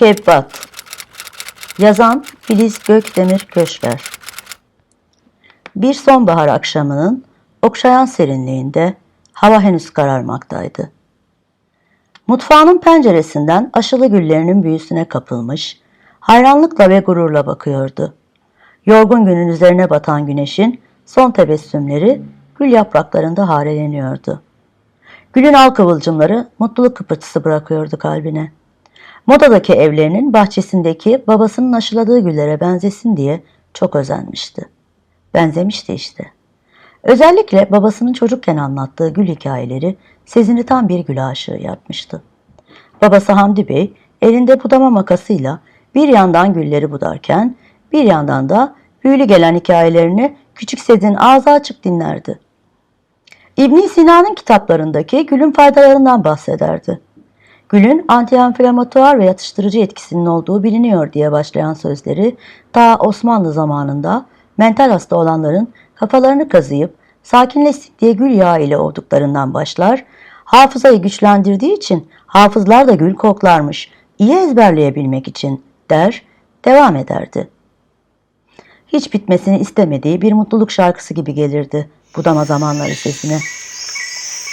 Mürekkebat Yazan Filiz Gökdemir Köşker Bir sonbahar akşamının okşayan serinliğinde hava henüz kararmaktaydı. Mutfağının penceresinden aşılı güllerinin büyüsüne kapılmış, hayranlıkla ve gururla bakıyordu. Yorgun günün üzerine batan güneşin son tebessümleri gül yapraklarında hareleniyordu. Gülün al kıvılcımları mutluluk kıpırtısı bırakıyordu kalbine. Modadaki evlerinin bahçesindeki babasının aşıladığı güllere benzesin diye çok özenmişti. Benzemişti işte. Özellikle babasının çocukken anlattığı gül hikayeleri Sezin'i tam bir gül aşığı yapmıştı. Babası Hamdi Bey elinde budama makasıyla bir yandan gülleri budarken bir yandan da büyülü gelen hikayelerini küçük Sezin ağzı açık dinlerdi. İbn Sina'nın kitaplarındaki gülün faydalarından bahsederdi. Gülün antiinflamatuar ve yatıştırıcı etkisinin olduğu biliniyor diye başlayan sözleri ta Osmanlı zamanında mental hasta olanların kafalarını kazıyıp sakinleşsin diye gül yağı ile olduklarından başlar, hafızayı güçlendirdiği için hafızlar da gül koklarmış, iyi ezberleyebilmek için der, devam ederdi. Hiç bitmesini istemediği bir mutluluk şarkısı gibi gelirdi budama zamanları sesine.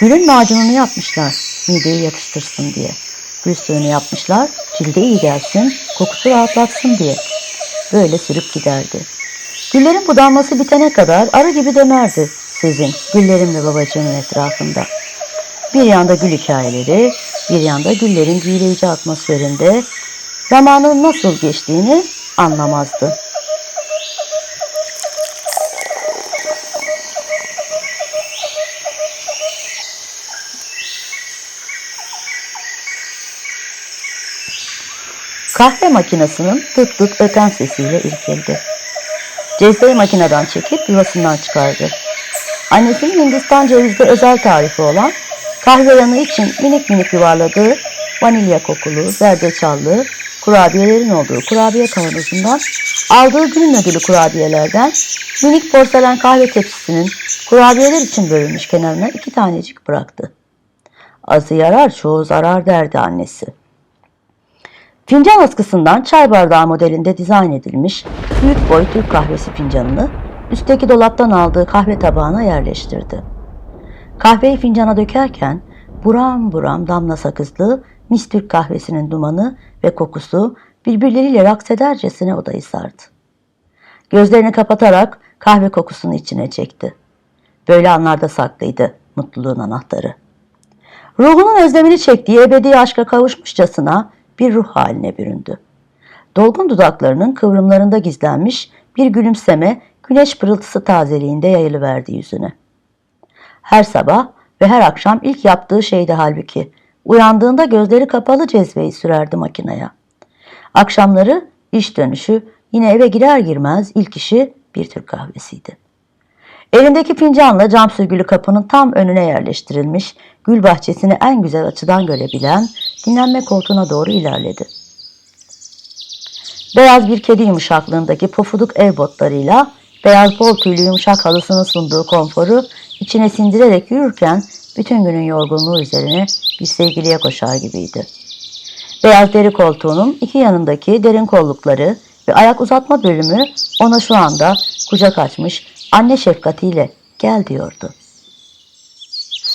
Gülün macununu yapmışlar, mideyi yatıştırsın diye. Gül suyunu yapmışlar, cilde iyi gelsin, kokusu rahatlatsın diye. Böyle sürüp giderdi. Güllerin budanması bitene kadar arı gibi dönerdi Sezin, güllerin ve babacığının etrafında. Bir yanda gül hikayeleri, bir yanda güllerin büyüleyici atmosferinde zamanın nasıl geçtiğini anlamazdı. Kahve makinesinin tık tık öten sesiyle irkildi. Cezveyi makineden çekip yuvasından çıkardı. Annesinin Hindistan cevizli özel tarifi olan kahve yanı için minik minik yuvarladığı vanilya kokulu, zerdeçallı kurabiyelerin olduğu kurabiye kavanozundan aldığı günün ödülü kurabiyelerden minik porselen kahve tepsisinin kurabiyeler için bölünmüş kenarına iki tanecik bıraktı. Azı yarar çoğu zarar derdi annesi. Fincan askısından çay bardağı modelinde dizayn edilmiş büyük boy Türk kahvesi fincanını üstteki dolaptan aldığı kahve tabağına yerleştirdi. Kahveyi fincana dökerken buram buram damla sakızlı mis Türk kahvesinin dumanı ve kokusu birbirleriyle raks edercesine odayı sardı. Gözlerini kapatarak kahve kokusunu içine çekti. Böyle anlarda saklıydı mutluluğun anahtarı. Ruhunun özlemini çektiği ebedi aşka kavuşmuşçasına bir ruh haline büründü. Dolgun dudaklarının kıvrımlarında gizlenmiş bir gülümseme güneş pırıltısı tazeliğinde yayılıverdi yüzüne. Her sabah ve her akşam ilk yaptığı şeydi halbuki. Uyandığında gözleri kapalı cezveyi sürerdi makineye. Akşamları iş dönüşü yine eve girer girmez ilk işi bir Türk kahvesiydi. Elindeki fincanla cam sürgülü kapının tam önüne yerleştirilmiş, gül bahçesini en güzel açıdan görebilen dinlenme koltuğuna doğru ilerledi. Beyaz bir kedi yumuşaklığındaki pofuduk ev botlarıyla beyaz bol tüylü yumuşak halısının sunduğu konforu içine sindirerek yürürken bütün günün yorgunluğu üzerine bir sevgiliye koşar gibiydi. Beyaz deri koltuğunun iki yanındaki derin kollukları ve ayak uzatma bölümü ona şu anda kucak açmış anne şefkatiyle gel diyordu.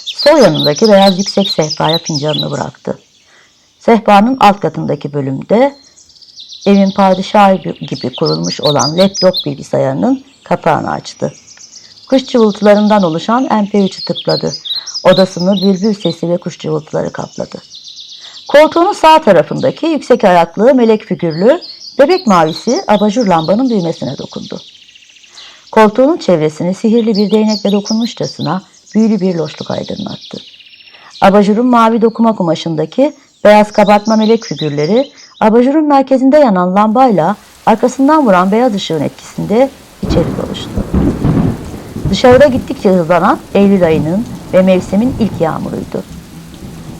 Sol yanındaki beyaz yüksek sehpaya fincanını bıraktı. Sehpanın alt katındaki bölümde evin padişahı gibi kurulmuş olan laptop bilgisayarının kapağını açtı. Kuş cıvıltılarından oluşan MP3'ü tıkladı. Odasını bülbül sesi ve kuş cıvıltıları kapladı. Koltuğunun sağ tarafındaki yüksek ayaklı, melek figürlü, bebek mavisi abajur lambanın düğmesine dokundu. Koltuğunun çevresini sihirli bir değnekle dokunmuşçasına büyülü bir loşluk aydınlattı. Abajurun mavi dokuma kumaşındaki beyaz kabartma melek figürleri abajurun merkezinde yanan lambayla arkasından vuran beyaz ışığın etkisinde içeri doluştu. Dışarıda gittikçe hızlanan Eylül ayının ve mevsimin ilk yağmuruydu.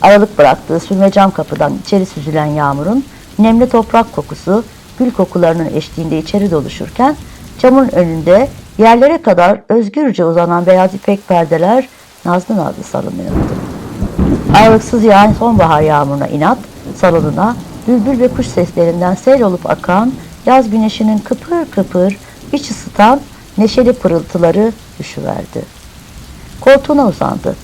Aralık bıraktığı sürme cam kapıdan içeri süzülen yağmurun nemli toprak kokusu gül kokularının eşliğinde içeri doluşurken camın önünde yerlere kadar özgürce uzanan beyaz ipek perdeler nazlı nazlı salınıyordu. Aralıksız yağan sonbahar yağmuruna inat salonuna bülbül ve kuş seslerinden sel olup akan yaz güneşinin kıpır kıpır iç ısıtan neşeli pırıltıları düşüverdi. Koltuğuna uzandı.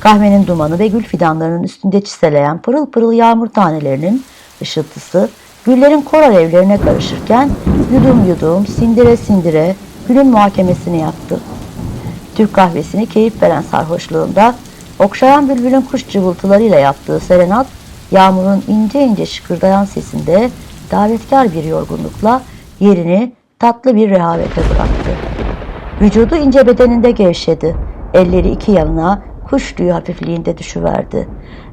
Kahvenin dumanı ve gül fidanlarının üstünde çiseleyen pırıl pırıl yağmur tanelerinin ışıltısı güllerin kor alevlerine karışırken yudum yudum sindire sindire gülün muhakemesini yaptı. Türk kahvesini keyif veren sarhoşluğunda okşayan bülbülün kuş cıvıltılarıyla yaptığı serenat yağmurun ince ince şıkırdayan sesinde davetkar bir yorgunlukla yerini tatlı bir rehavete bıraktı. Vücudu ince bedeninde gevşedi. Elleri iki yanına kuş tüyü hafifliğinde düşüverdi.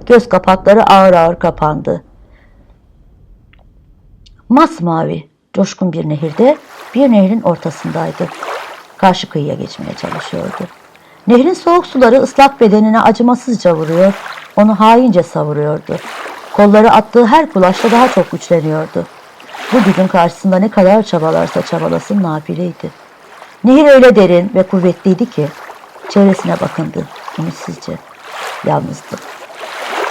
Göz kapakları ağır ağır kapandı. Masmavi, coşkun bir nehirde bir nehrin ortasındaydı. Karşı kıyıya geçmeye çalışıyordu. Nehrin soğuk suları ıslak bedenine acımasızca vuruyor, onu haince savuruyordu. Kolları attığı her kulaşta daha çok güçleniyordu. Bu gücün karşısında ne kadar çabalarsa çabalasın nafileydi. Nehir öyle derin ve kuvvetliydi ki çevresine bakındı ümitsizce. Yalnızdı.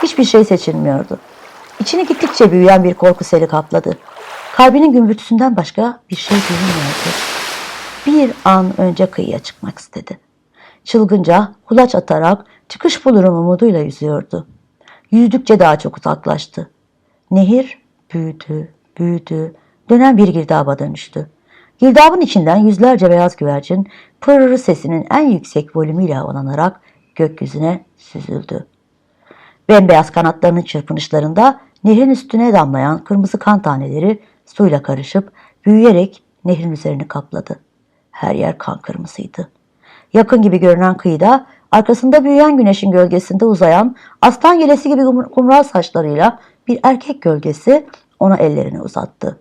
Hiçbir şey seçilmiyordu. İçini gittikçe büyüyen bir korku seli kapladı. Kalbinin gümbürtüsünden başka bir şey duyulmuyordu. Bir an önce kıyıya çıkmak istedi. Çılgınca kulaç atarak çıkış bulurum umuduyla yüzüyordu. Yüzdükçe daha çok uzaklaştı. Nehir büyüdü, büyüdü, dönen bir girdaba dönüştü. Girdabın içinden yüzlerce beyaz güvercin pırrı sesinin en yüksek volümüyle havalanarak gökyüzüne süzüldü. Bembeyaz kanatlarının çırpınışlarında nehrin üstüne damlayan kırmızı kan taneleri suyla karışıp büyüyerek nehrin üzerini kapladı. Her yer kan kırmızıydı. Yakın gibi görünen kıyıda arkasında büyüyen güneşin gölgesinde uzayan aslan yelesi gibi kum- kumral saçlarıyla bir erkek gölgesi ona ellerini uzattı.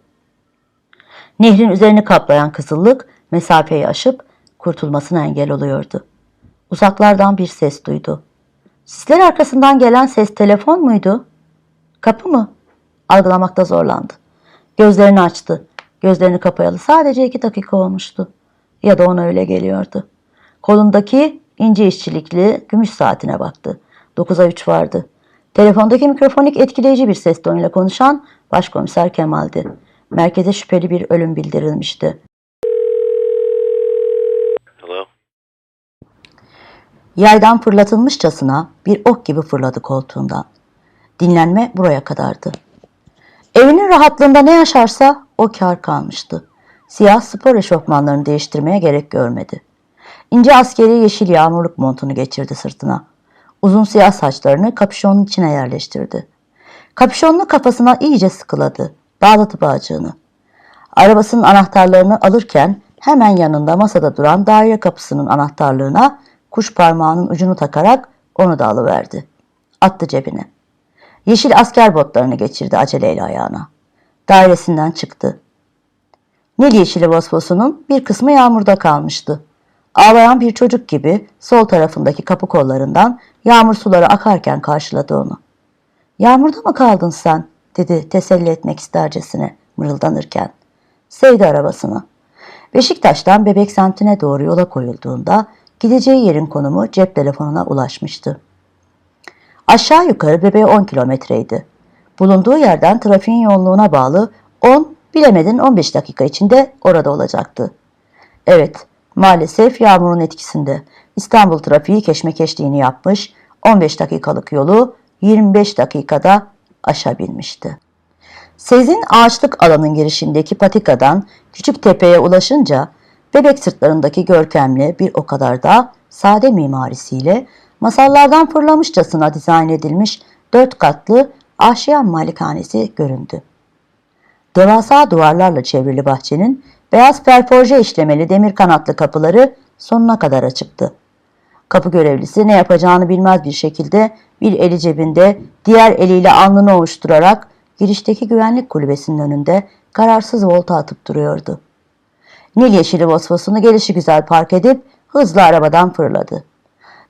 Nehrin üzerini kaplayan kızıllık mesafeyi aşıp kurtulmasına engel oluyordu. Uzaklardan bir ses duydu. Sisler arkasından gelen ses telefon muydu? Kapı mı? Algılamakta zorlandı. Gözlerini açtı. Gözlerini kapayalı sadece iki dakika olmuştu. Ya da ona öyle geliyordu. Kolundaki ince işçilikli gümüş saatine baktı. 9'a 3 vardı. Telefondaki mikrofonik etkileyici bir ses tonuyla konuşan başkomiser Kemal'di. Merkeze şüpheli bir ölüm bildirilmişti. Hello? Yaydan fırlatılmışçasına bir ok gibi fırladı koltuğundan. Dinlenme buraya kadardı. Evinin rahatlığında ne yaşarsa o kar kalmıştı. Siyah spor eşofmanlarını değiştirmeye gerek görmedi. İnce askeri yeşil yağmurluk montunu geçirdi sırtına. Uzun siyah saçlarını kapüşonun içine yerleştirdi. Kapüşonunu kafasına iyice sıkıladı. Bağladı bağcığını. Arabasının anahtarlarını alırken hemen yanında masada duran daire kapısının anahtarlığına kuş parmağının ucunu takarak onu da alıverdi. Attı cebine. Yeşil asker botlarını geçirdi aceleyle ayağına. Dairesinden çıktı. Nil yeşili vosvosunun bir kısmı yağmurda kalmıştı. Ağlayan bir çocuk gibi sol tarafındaki kapı kollarından yağmur suları akarken karşıladı onu. Yağmurda mı kaldın sen? dedi teselli etmek istercesine mırıldanırken. Sevdi arabasını. Beşiktaş'tan Bebek semtine doğru yola koyulduğunda gideceği yerin konumu cep telefonuna ulaşmıştı. Aşağı yukarı bebeğe 10 kilometreydi. Bulunduğu yerden trafiğin yoğunluğuna bağlı 10, bilemedin 15 dakika içinde orada olacaktı. Evet, maalesef yağmurun etkisinde İstanbul trafiği keşmekeşliğini yapmış, 15 dakikalık yolu 25 dakikada aşabilmişti. Sezin ağaçlık alanın girişindeki patikadan küçük tepeye ulaşınca bebek sırtlarındaki görkemli bir o kadar da sade mimarisiyle masallardan fırlamışçasına dizayn edilmiş dört katlı ahşiyan malikanesi göründü. Devasa duvarlarla çevrili bahçenin beyaz perforje işlemeli demir kanatlı kapıları sonuna kadar açıktı. Kapı görevlisi ne yapacağını bilmez bir şekilde bir eli cebinde diğer eliyle alnını ovuşturarak girişteki güvenlik kulübesinin önünde kararsız volta atıp duruyordu. Nil yeşili vosvosunu gelişi güzel park edip hızla arabadan fırladı.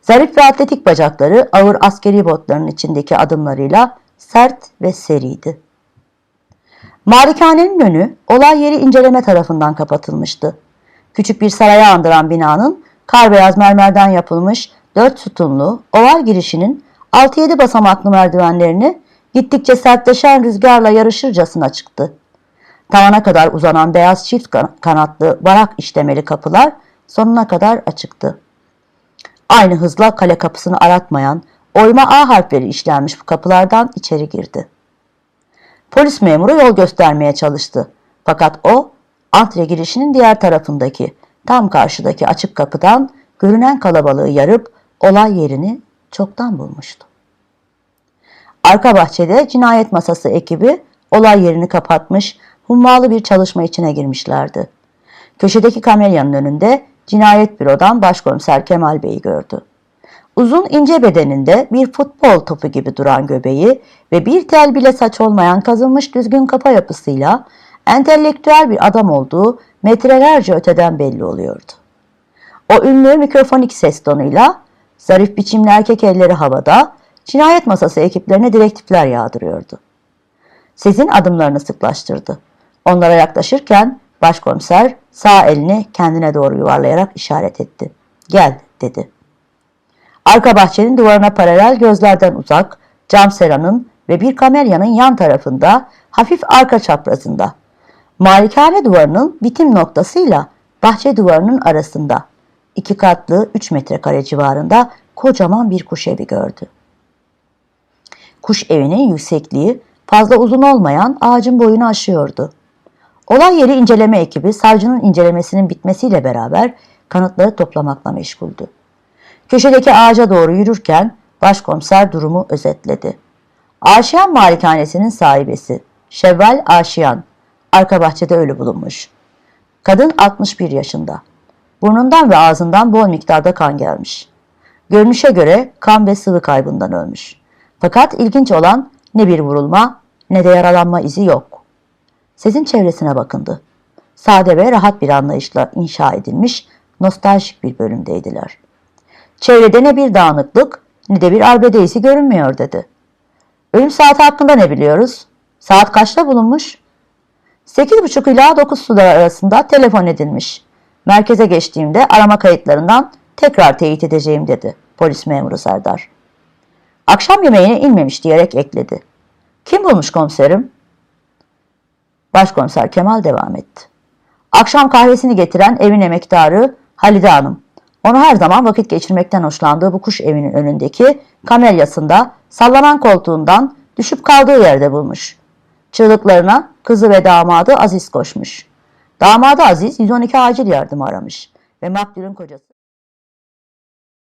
Zarif ve atletik bacakları ağır askeri botlarının içindeki adımlarıyla sert ve seriydi. Malikanenin önü olay yeri inceleme tarafından kapatılmıştı. Küçük bir saraya andıran binanın kar beyaz mermerden yapılmış dört sütunlu oval girişinin 6-7 basamaklı merdivenlerini gittikçe sertleşen rüzgarla yarışırcasına çıktı. Tavana kadar uzanan beyaz çift kan- kanatlı barak işlemeli kapılar sonuna kadar açıktı. Aynı hızla kale kapısını aratmayan, oyma A harfleri işlenmiş bu kapılardan içeri girdi. Polis memuru yol göstermeye çalıştı. Fakat o, antre girişinin diğer tarafındaki, tam karşıdaki açık kapıdan görünen kalabalığı yarıp olay yerini çoktan bulmuştu. Arka bahçede cinayet masası ekibi olay yerini kapatmış, hummalı bir çalışma içine girmişlerdi. Köşedeki kamelyanın önünde cinayet bürodan başkomiser Kemal Bey'i gördü. Uzun ince bedeninde bir futbol topu gibi duran göbeği ve bir tel bile saç olmayan kazınmış düzgün kafa yapısıyla entelektüel bir adam olduğu metrelerce öteden belli oluyordu. O ünlü mikrofonik ses tonuyla zarif biçimli erkek elleri havada cinayet masası ekiplerine direktifler yağdırıyordu. Sezin adımlarını sıklaştırdı. Onlara yaklaşırken başkomiser sağ elini kendine doğru yuvarlayarak işaret etti. Gel dedi. Arka bahçenin duvarına paralel gözlerden uzak, cam seranın ve bir kamelyanın yan tarafında hafif arka çaprazında. Malikane duvarının bitim noktasıyla bahçe duvarının arasında iki katlı 3 metrekare civarında kocaman bir kuş evi gördü. Kuş evinin yüksekliği fazla uzun olmayan ağacın boyunu aşıyordu. Olay yeri inceleme ekibi savcının incelemesinin bitmesiyle beraber kanıtları toplamakla meşguldü. Köşedeki ağaca doğru yürürken başkomiser durumu özetledi. Aşiyan malikanesinin sahibesi Şevval Aşiyan arka bahçede ölü bulunmuş. Kadın 61 yaşında. Burnundan ve ağzından bol miktarda kan gelmiş. Görünüşe göre kan ve sıvı kaybından ölmüş. Fakat ilginç olan ne bir vurulma ne de yaralanma izi yok. Sezin çevresine bakındı. Sade ve rahat bir anlayışla inşa edilmiş nostaljik bir bölümdeydiler. Çevrede ne bir dağınıklık ne de bir arbede izi görünmüyor dedi. Ölüm saati hakkında ne biliyoruz? Saat kaçta bulunmuş? 8.30 ila 9 sular arasında telefon edilmiş. Merkeze geçtiğimde arama kayıtlarından tekrar teyit edeceğim dedi polis memuru Serdar. Akşam yemeğine inmemiş diyerek ekledi. Kim bulmuş komiserim? Başkomiser Kemal devam etti. Akşam kahvesini getiren evin emektarı Halide Hanım. Onu her zaman vakit geçirmekten hoşlandığı bu kuş evinin önündeki kamelyasında sallanan koltuğundan düşüp kaldığı yerde bulmuş. Çığlıklarına kızı ve damadı Aziz koşmuş. Damadı Aziz 112 acil yardım aramış ve maktulün kocası